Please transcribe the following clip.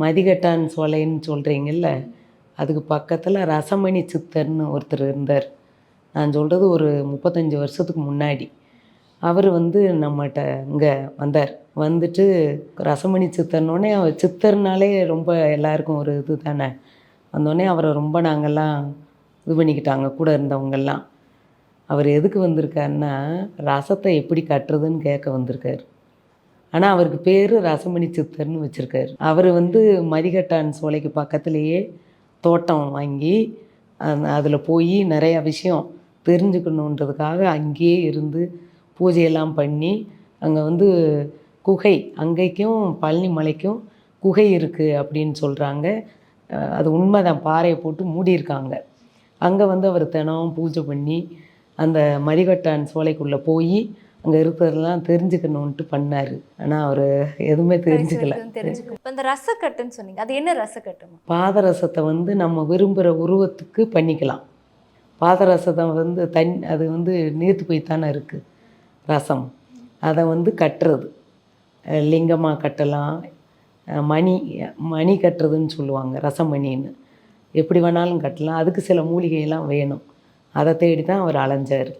மதிகட்டான் சோலைன்னு சொல்கிறீங்கல்ல அதுக்கு பக்கத்தில் ரசமணி சித்தர்னு ஒருத்தர் இருந்தார். நான் சொல்கிறது ஒரு முப்பத்தஞ்சு வருஷத்துக்கு முன்னாடி. அவர் வந்து நம்மகிட்ட இங்கே வந்தார். வந்துட்டு ரசமணி சித்தர்னோடனே அவர் சித்தர்னாலே ரொம்ப எல்லாருக்கும் ஒரு இது தானே. வந்தோடனே அவரை ரொம்ப நாங்கள்லாம் இது பண்ணிக்கிட்டாங்க கூட இருந்தவங்கெல்லாம். அவர் எதுக்கு வந்திருக்காருன்னா ரசத்தை எப்படி கட்டுறதுன்னு கேட்க வந்திருக்காரு. ஆனால் அவருக்கு பேர் ரசமணி சித்தர்னு வச்சுருக்காரு. அவர் வந்து மதிகட்டான் சோலைக்கு பக்கத்துலேயே தோட்டம் வாங்கி அதில் போய் நிறையா விஷயம் தெரிஞ்சுக்கணுன்றதுக்காக அங்கேயே இருந்து பூஜையெல்லாம் பண்ணி அங்கே வந்து குகை அங்கேக்கும் பழனி மலைக்கும் குகை இருக்குது அப்படின்னு சொல்கிறாங்க அது உண்மைதான். பாறையை போட்டு மூடியிருக்காங்க. அங்கே வந்து அவர் தினம் பூஜை பண்ணி அந்த மதிகட்டான் சோலைக்குள்ளே போய் அங்கே இருக்கிறதெல்லாம் தெரிஞ்சுக்கணுன்ட்டு பண்ணார். ஆனால் அவர் எதுவுமே தெரிஞ்சுக்கல. இப்போ இந்த ரசக்கட்டுன்னு சொன்னீங்க அது என்ன ரசக்கட்டுமா பாதரசத்தை வந்து நம்ம விரும்புகிற உருவத்துக்கு பண்ணிக்கலாம். பாதரசத்தை வந்து தன் அது வந்து நீர்த்து போய் தானே இருக்குது ரசம். அதை வந்து கட்டுறது. லிங்கமாக கட்டலாம். மணி மணி கட்டுறதுன்னு சொல்லுவாங்க ரசமணின்னு எப்படி வேணாலும் கட்டலாம். அதுக்கு சில மூலிகையெல்லாம் வேணும். அதை தேடி தான் அவர் அலைஞ்சார்.